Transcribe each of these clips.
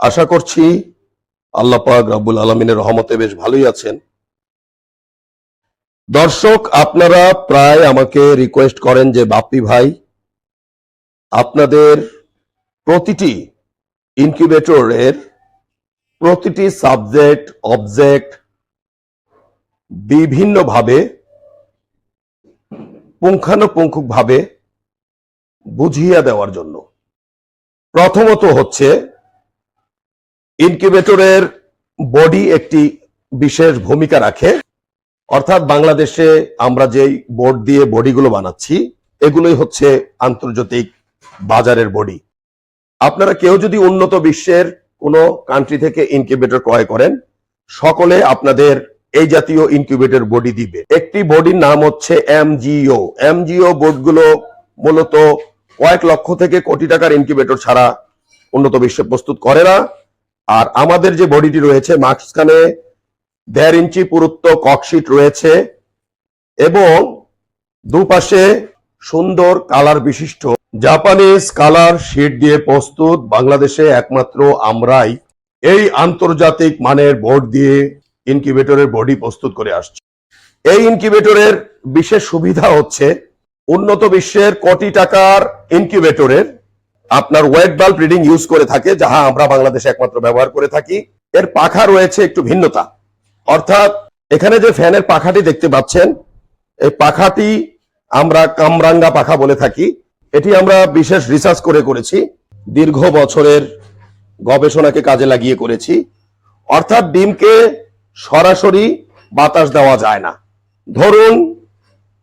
আশা করছি আল্লাহ পাক রাব্বুল আলমিনের রহমতে বেশ ভালোই আছেন। দর্শক, আপনারা প্রায় আমাকে রিকোয়েস্ট করেন যে, বাপ্পি ভাই, আপনাদের প্রতিটি ইনকিউবেটরের প্রতিটি সাবজেক্ট অবজেক্ট বিভিন্নভাবে, পুঙ্খানুপুঙ্খভাবে বুঝিয়ে দেওয়ার জন্য। প্রথমত হচ্ছে ইনকিউবেটরের বডি একটি বিশেষ ভূমিকা রাখে। অর্থাৎ বাংলাদেশে আমরা যেই বোর্ড দিয়ে বডিগুলো বানাচ্ছি, এগুলোই হচ্ছে আন্তর্জাতিক বাজারের বডি। আপনারা কেউ যদি উন্নত বিশ্বের কোনো কান্ট্রি থেকে ইনকিউবেটর ক্রয় করেন, সকলে আপনাদের এই জাতীয় ইনকিউবেটর বডি দিবে। একটি বডির নাম হচ্ছে এমজিও। এমজিও বোর্ডগুলো মূলত কয়েক লক্ষ থেকে কোটি টাকার ইনকিউবেটর ছাড়া উন্নত বিশ্বে প্রস্তুত করে না। আর আমাদের যে বডিটি রয়েছে, মাঝখানে দেড় ইঞ্চি পুরুত্ব ককশিট রয়েছে এবং দুপাশে সুন্দর কালার বিশিষ্ট জাপানিজ কালার শিট দিয়ে প্রস্তুত বাংলাদেশে একমাত্র আমরাই এই আন্তর্জাতিক মানের বোর্ড দিয়ে ইনকিউবেটরের বডি প্রস্তুত করে আসছি। এই ইনকিউবেটরের বিশেষ সুবিধা হচ্ছে উন্নত বিশ্বের কোটি টাকার ইনকিউবেটরের আপনার ওয়েট বাল্ব রিডিং ইউজ করে থাকে, যাহা আমরা বাংলাদেশে একমাত্র ব্যবহার করে থাকি। এর পাখা রয়েছে একটু ভিন্নতা। অর্থাৎ এখানে যে ফ্যানের পাখাটি দেখতে পাচ্ছেন, এই পাখাটি আমরা কামরাঙ্গা পাখা বলে থাকি। এটি আমরা বিশেষ রিসার্চ করে করেছি, দীর্ঘ বছরের গবেষণাকে কাজে লাগিয়ে করেছি। অর্থাৎ ডিমকে সরাসরি বাতাস দেওয়া যায় না। ধরুন,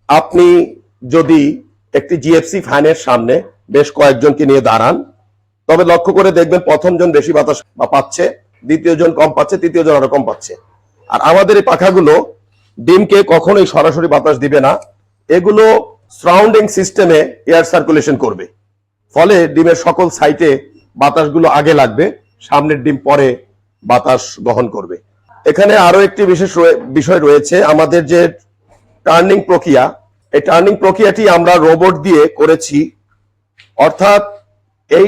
আপনি যদি একটি জিএফসি ফ্যানের সামনে বেশ কয়েকজনকে নিয়ে দাঁড়ান। তবে লক্ষ্য করে দেখবেন প্রথম জন বেশি বাতাস পাচ্ছে দ্বিতীয় জন কম পাচ্ছে তৃতীয় জন আরও কম পাচ্ছে। আর আমাদের এই পাখাগুলো ডিমকে কখনোই সরাসরি বাতাস দিবে না। এগুলো সারাউন্ডিং সিস্টেমে এয়ার সার্কুলেশন করবে। ফলে ডিমের সকল সাইটে বাতাসগুলো আগে লাগবে, সামনের ডিম পরে বাতাস গ্রহণ করবে। এখানে আরও একটি বিশেষ বিষয় রয়েছে, আমাদের যে টার্নিং প্রক্রিয়া এই টার্নিং প্রক্রিয়াটি আমরা রোবট দিয়ে করেছি। অর্থাৎ এই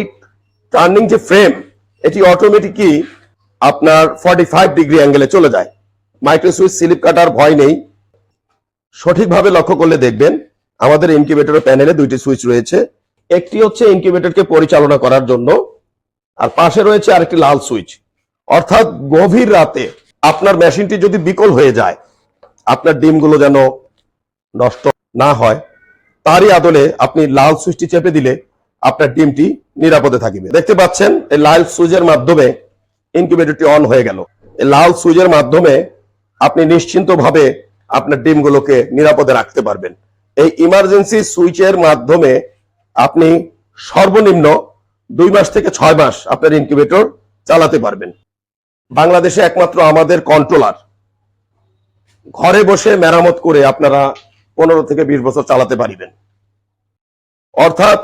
টার্নিং যে ফ্রেম এটি অটোমেটিকই আপনার ফর্টি ফাইভ ডিগ্রি অ্যাঙ্গেলে চলে যায়। মাইক্রোসুইচ স্লিপ কাটার ভয় নেই। সঠিকভাবে লক্ষ্য করলে দেখবেন, আমাদের ইনকিউবেটরের প্যানেলে দুইটি সুইচ রয়েছে। একটি হচ্ছে ইনকিউবেটরকে পরিচালনা করার জন্য, আর পাশে রয়েছে আরেকটি লাল সুইচ অর্থাৎ গভীর রাতে আপনার মেশিনটি যদি বিকল হয়ে যায়, আপনার ডিমগুলো যেন নষ্ট না হয়, তারই আদলে আপনি লাল সুইচটি চেপে দিলে আপনার ডিমটি নিরাপদে থাকিবে। দেখতে পাচ্ছেন, এই লাল সুইচের মাধ্যমে ইনকিউবেটরটি অন হয়ে গেল। এই লাল সুইচের মাধ্যমে আপনি নিশ্চিন্তভাবে আপনার ডিমগুলোকে নিরাপদে রাখতে পারবেন। এই ইমার্জেন্সি সুইচের মাধ্যমে আপনি সর্বনিম্ন দুই মাস থেকে ছয় মাস আপনার ইনকিউবেটর চালাতে পারবেন। বাংলাদেশে একমাত্র আমাদের কন্ট্রোলার ঘরে বসে মেরামত করে আপনারা পনেরো থেকে বিশ বছর চালাতে পারিবেন। অর্থাৎ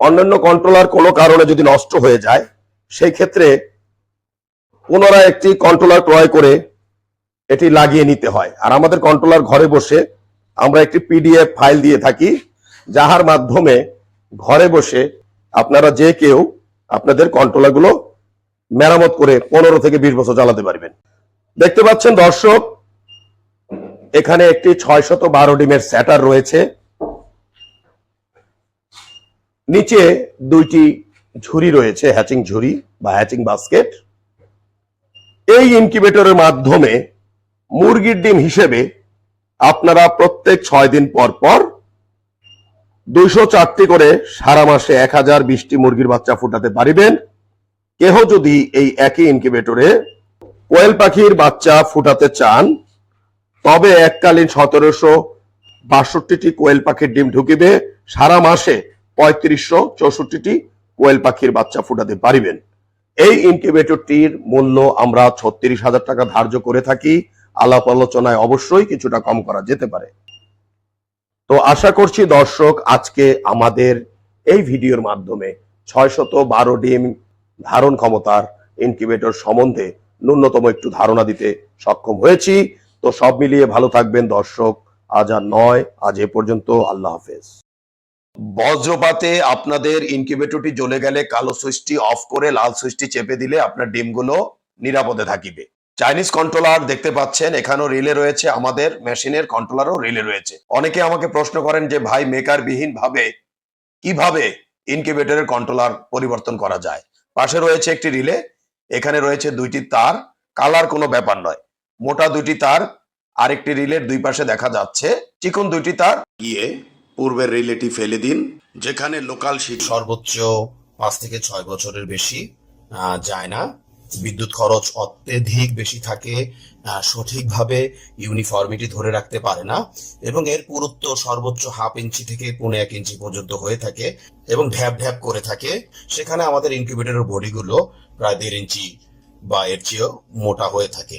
অন্যান্য কন্ট্রোলার কোনো কারণে যদি নষ্ট হয়ে যায়, সেই ক্ষেত্রে পুনরায় একটি কন্ট্রোলার ক্রয় করে এটি লাগিয়ে নিতে হয়। আর আমাদের কন্ট্রোলার ঘরে বসে আমরা একটি পিডিএফ ফাইল দিয়ে থাকি, যাহার মাধ্যমে ঘরে বসে আপনারা যে কেউ আপনাদের কন্ট্রোলারগুলো মেরামত করে পনেরো থেকে বিশ বছর চালাতে পারবেন। দেখতে পাচ্ছেন দর্শক এখানে একটি ছয় শত বারো ডিমের স্যাটার রয়েছে। নিচে দুইটি ঝুড়ি রয়েছে, হ্যাচিং ঝুড়ি বা হ্যাচিং বাস্কেট। এই ইনকিউবেটরের মাধ্যমে মুরগির ডিম হিসেবে আপনারা প্রত্যেক ছয় দিন পর পর দুইশো চারটি করে সারা মাসে এক হাজার বিশটি মুরগির বাচ্চা ফুটাতে পারিবেন। কেহ যদি এই একই ইনকিউবেটরে কোয়েল পাখির বাচ্চা ফুটাতে চান তবে এককালীন সতেরোশো বাষট্টিটি কোয়েল পাখির ডিম ঢুকিবে। সারা মাসে পঁয়ত্রিশশো চৌষট্টিটি কোয়েল পাখির বাচ্চা ফুটাতে পারিবেন। এই ইনকিউবেটরটির মূল্য আমরা ছত্রিশ হাজার টাকা ধার্য করে থাকি। আলাপ আলোচনায় অবশ্যই কিছুটা কম করা যেতে পারে। তো আশা করছি দর্শক, আজকে আমাদের এই ভিডিওর মাধ্যমে ছয়শত বারো ডিম ধারণ ক্ষমতার ইনকিউবেটর সম্বন্ধে ন্যূনতম একটু ধারণা দিতে সক্ষম হয়েছি। তো সব মিলিয়ে ভালো থাকবেন দর্শক। আজ আর নয়, আজ এ পর্যন্ত আল্লাহ হাফেজ। বজ্রপাতে আপনাদের ইনকিউবেটরটি জ্বলে গেলে কালো সুইচটি অফ করে লাল সুইচটি চেপে দিলে আপনার ডিমগুলো নিরাপদে থাকিবে। চাইনিজ কন্ট্রোলার দেখতে পাচ্ছেন, এখানেও রিলে রয়েছে আমাদের মেশিনের কন্ট্রোলারও রিলে রয়েছে। অনেকে আমাকে প্রশ্ন করেন যে, ভাই মেকার বিহীন ভাবে কীভাবে ইনকিউবেটরের কন্ট্রোলার পরিবর্তন করা যায়? পাশে রয়েছে একটি রিলে, এখানে রয়েছে দুইটি তার। কালার কোনো ব্যাপার নয়। মোটা দুটি তার আরেকটি রিলের দুই পাশে দেখা যাচ্ছে। চিকন দুটি তার। গিয়ে পূর্বের রিলেটি ফেলে দিন যেখানে লোকাল শিট সর্বোচ্চ পাঁচ থেকে ছয় বছরের বেশি যায় না। বিদ্যুৎ খরচ অত্যধিক বেশি থাকে সঠিকভাবে ইউনিফর্মিটি ধরে রাখতে পারে না এবং এর পুরুত্ব সর্বোচ্চ হাফ ইঞ্চি থেকে পৌনে এক ইঞ্চি পর্যন্ত হয়ে থাকে এবং ঢ্যাপ ঢ্যাপ করে থাকে। সেখানে আমাদের ইনকিউবেটরের বডিগুলো প্রায় দেড় ইঞ্চি বা এর চেয়েও মোটা হয়ে থাকে।